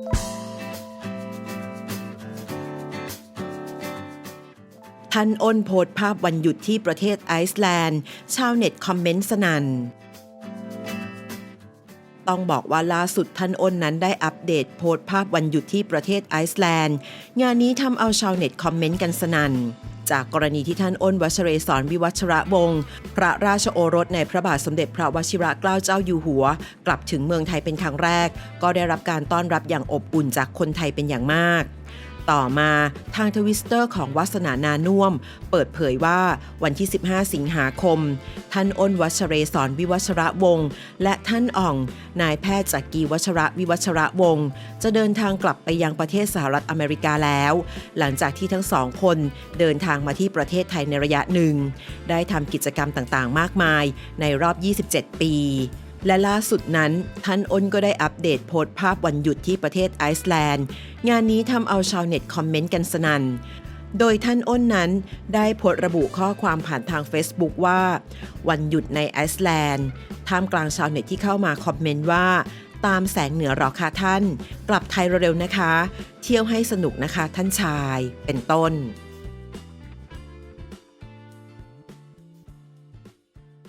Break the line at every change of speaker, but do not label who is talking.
ท่านอ้นโพสภาพวันหยุดที่ประเทศไอซ์แลนด์ ชาวเน็ตคอมเมนต์สนั่น ต้องบอกว่าล่าสุดท่านอ้นนั้นได้อัปเดตโพสต์ภาพวันหยุดที่ประเทศไอซ์แลนด์ งานนี้ทำเอาชาวเน็ตคอมเมนต์กันสนั่น จากกรณีที่ท่านอ้นวัชเรศรวิวัชระวงศ์พระราชโอรสในพระบาทสมเด็จพระวชิระเกล้าเจ้าอยู่หัว กลับถึงเมืองไทยเป็นครั้งแรก ก็ได้รับการต้อนรับอย่างอบอุ่นจากคนไทยเป็นอย่างมาก ต่อมาทางทวิสเตอร์ของวัสนานานุ่ม เปิดเผยว่าวันที่ 15 สิงหาคม ท่านอ้นวัชเรศรวิวัชระวงศ์และท่านอ่อง นายแพทย์จักรีวัชระวิวัชระวงศ์จะเดินทางกลับไปยังประเทศสหรัฐอเมริกาแล้ว หลังจากที่ทั้งสองคนเดินทางมาที่ประเทศไทยในระยะหนึ่ง ได้ทำกิจกรรมต่างๆ มากมายในรอบ 27 ปี และล่าสุดนั้นท่านอ้นก็ได้อัปเดตโพสต์ภาพวันหยุดที่ประเทศไอซ์แลนด์ งานนี้ทำเอาชาวเน็ตคอมเมนต์กันสนัน่นโดยท่านอ้นนั้นได้โพสต์ระบุข้อความผ่านทาง Facebook ว่า วันหยุดในไอซ์แลนด์ท่ามกลางชาวเน็ตที่เข้ามาคอมเมนต์ว่า ตามแสงเหนือหรอคะท่าน กลับไทยเร็วๆนะคะ เที่ยวให้สนุกนะคะท่านชายเป็นต้น